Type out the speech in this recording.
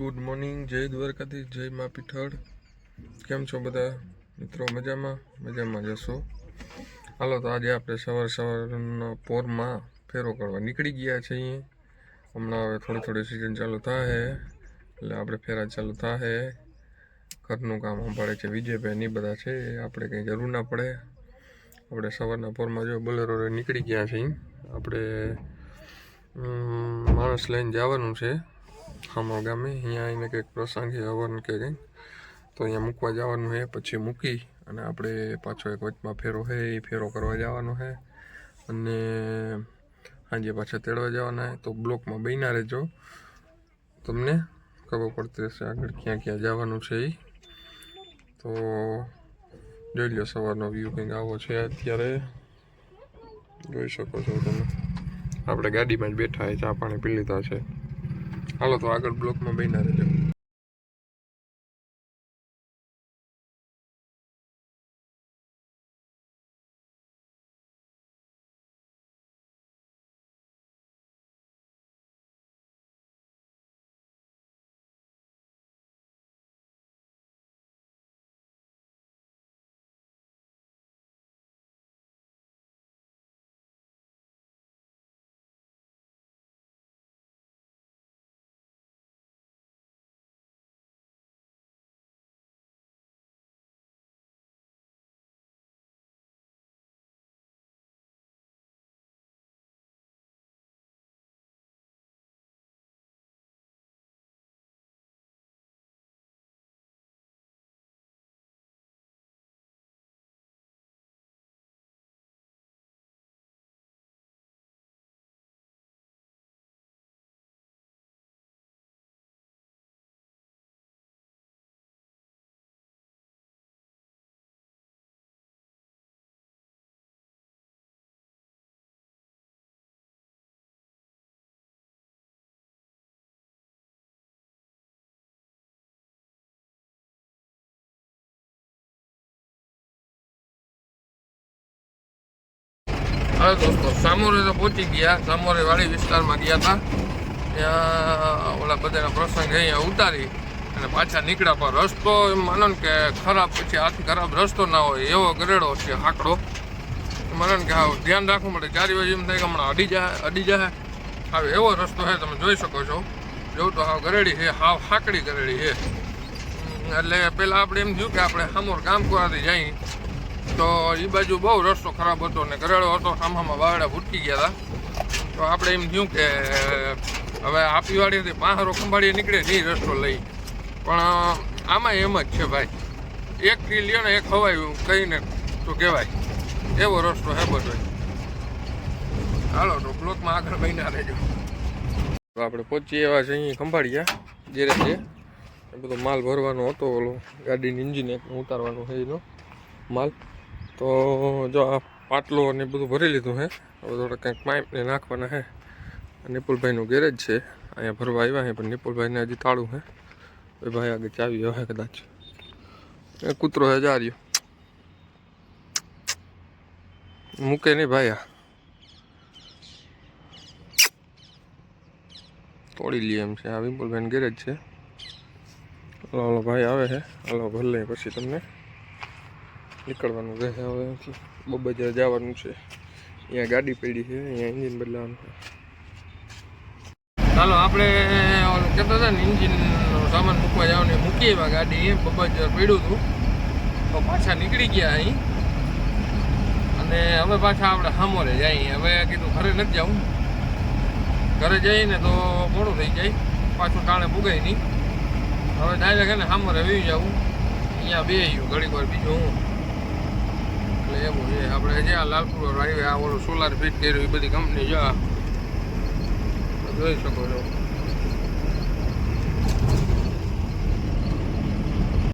Good morning, જય દ્વારકાથી જય મા પીઠળ. કેમ છો બધા? મિત્રો, મજામાં? મજામાં જશો હાલો, તો આજે આપણે સવાર સવારના પોરમાં ફેરો કરવા નીકળી ગયા છે અહીંયા હમણાં હવે થોડી થોડી સિઝન ચાલુ થાય એટલે આપણે ફેરા ચાલુ થાય ઘરનું કામ સંભાળે છે વિજયભાઈ ની બધા છે આપણે કંઈ જરૂર ના પડે. આપણે સવારના પોરમાં જો બોલેરો નીકળી ગયા છીએ આપણે માણસ લઈને જવાનું છે. ખામા ગામે, અહીંયા આવીને કંઈક પ્રસંગ છે હવન કે કંઈક, તો અહીંયા મૂકવા જવાનું છે, પછી મૂકી, અને આપણે પાછો એક વચમાં ફેરો છે, એ ફેરો કરવા જવાનો છે, અને સાંજે પાછા તેડવા જવાના છે, તો બ્લોકમાં બન્યા રહેજો. તમને ખબર પડતી હશે આગળ ક્યાં ક્યાં જવાનું છે એ તો જોઈ લો સવારનો વ્યૂ કંઈક આવો છે અત્યારે. જોઈ શકો છો તમે. આપણે ગાડીમાં જ બેઠા છે, ચા પાણી પી લીધા છે. હાલો તો આગળ બ્લોકમાં બન્યા રહેજો. હા દોસ્તો, સામોરે તો પહોંચી ગયા. સામોરે વાડી વિસ્તારમાં ગયા હતા ત્યાં ઓલા બધાના પ્રસંગ અહીંયા ઉતારી અને પાછા નીકળ્યા પણ રસ્તો એમ માનો કે ખરાબ પછી આથી ખરાબ રસ્તો ના હોય, એવો ગરેડો છે હાકડો માનો કે હાવ ધ્યાન રાખવું પડે. ચારી વાગે એમ થાય કે હમણાં અડી જાય અડી જાય હવે એવો રસ્તો છે, તમે જોઈ શકો છો. જોઉં તો હાવ ગરેડી છે, હાવ હાકડી ગરેડી છે. એટલે પહેલાં આપણે એમ થયું કે આપણે સામોર કામ કરવાથી જઈએ એ બાજુ બહુ રસ્તો ખરાબ હતો ને ઘરેડો હતો, સામામાં વાવડા ભૂટકી ગયા હતા તો આપણે એમ થયું કે, હવે આપીવાડીથી વાડીથી પાહરો ખંભાળીએ નીકળે નહીં રસ્તો લઈ. પણ, આમાં એમ જ છે ભાઈ. એક થી લ્યો ને એક હવાયું કહીને તો કહેવાય. એવો રસ્તો હે બધો. હાલો, તો બ્લોકમાં આગળ બન્યા રહેજો. તો આપણે પહોંચી એવા છે અહીં ખંભાળીયા જેરે છે. એ બધો માલ ભરવાનો હતો ઓલો, ગાડીની ઇન્જિન એક ઉતારવાનું છે એનો માલ. તો જો આ પાટલો ને બધું ભરી લીધું હે. હવે થોડા કંઈક પાઇપને નાખવાના હે. નિપુલભાઈનું ગેરેજ છે. અહીંયા ભરવા આવ્યા છે પણ નિપુલભાઈને હજી તાળું હે. ભાઈ આગળ ચાવી હે કદાચ. એ કૂતરો હે, જા રહ્યો. મૂકે નહીં ભાઈ આ. તોડી લઈએ એમ છે. આ વિપુલભાઈનું ગેરેજ છે. હલો હલો, ભાઈ આવે છે હલો ભલે પછી તમને. નીકળવાનું રહેશે હવે અહીંથી બબજાર જવાનું છે. અહીંયા ગાડી પડી છે, અહીંયા એન્જિન બદલાવાનું છે. ચાલો, આપણે કહેતા હતા ને એન્જિનનો સામાન મૂકવા જવાનું મૂકી એવા ગાડી બબજાર પડ્યું હતું. તો પાછા નીકળી ગયા અહીં. અને હવે પાછા આપણે સામોરે જઈએ. હવે કીધું ઘરે નથી જવું. ઘરે જઈને તો મોડું થઈ જાય. પાછું ટાણે ભૂગાય નહીં. હવે ડાયરેક્ટ એને સામોરે વી જવું. અહીંયા બે ઘડીક વાર, બીજું હું. એટલે એવું છે. આપણે જે આ લાલપુર હાઈવે આ ઓલું સોલાર ફિટ કર્યું, એ બધી કંપની જો જોઈ શકો છો.